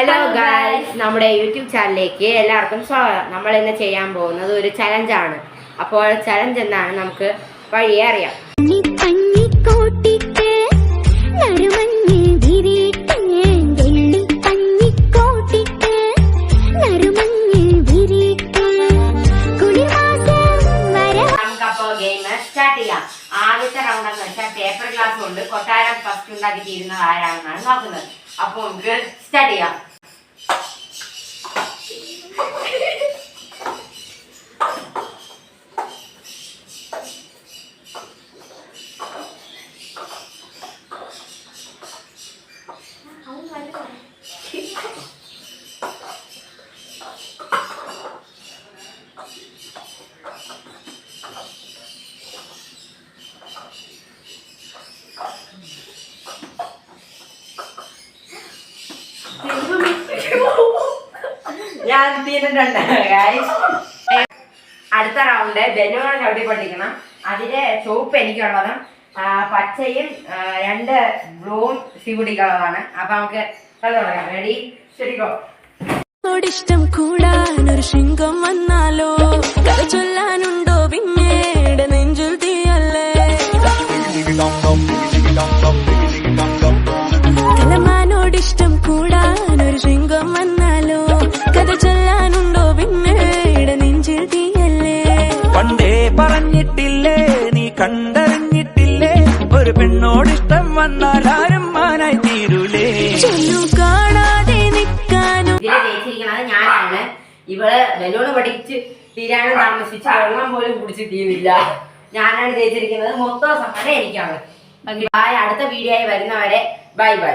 Hello guys നമ്മുടെ YouTube ചാനലിലേക്ക് എല്ലാവർക്കും സ്വാഗതം. നമ്മൾ ഇന്ന് ചെയ്യാൻ പോകുന്നത് ഒരു ചലഞ്ചാണ് അപ്പോൾ ചലഞ്ച് എന്താണ് നമുക്ക് വഴിയെ അറിയാം. ആദ്യത്തെ റൗണ്ട് എന്ന് വെച്ചാൽ പേപ്പർ ഗ്ലാസ് കൊണ്ട് കൊട്ടാരം ഫസ്റ്റ് ഉണ്ടാക്കി തീരുന്നത് ആരാണെന്നാണ് നോക്കുന്നത്. അപ്പോൾ നമുക്ക് സ്റ്റാർട്ട് ചെയ്യാം. ഞാൻ തീർന്നിട്ടുണ്ട് ഗായ്സ് അടുത്ത റൗണ്ട് ബലൂൺ ചവിട്ടി പൊട്ടിക്കണം അതിന്റെ ചുവപ്പ് എനിക്കുള്ളതും. പച്ചയും രണ്ട് ബ്ലൂവും ശിവുടിക്കുള്ളതാണ് അപ്പൊ നമുക്ക് റെഡി ശരിക്കോ? ോടിഷ്ടം കൂടാനൊരു ശൃംഗം കണ്ടറിഞ്ഞിട്ടില്ലേ? ഒരു പെണ്ണോട് ഇഷ്ടം വന്നാൽ ആരും മാനായി തീരൂലേ? കാണാതെ നിൽക്കാനും ഇതിലെ ജയിച്ചിരിക്കുന്നത് ഞാനാണ്. ഇവൾ ബലൂണ് പഠിച്ച് തീരാനും താമസിച്ച് വെള്ളം പോലും കുടിച്ച് തീരില്ല ഞാനാണ് ജയിച്ചിരിക്കുന്നത്. മൊത്തം സമ്മതം എനിക്കാണ് ബൈ അടുത്ത വീഡിയോ ആയി വരുന്നവരെ. Bye bye.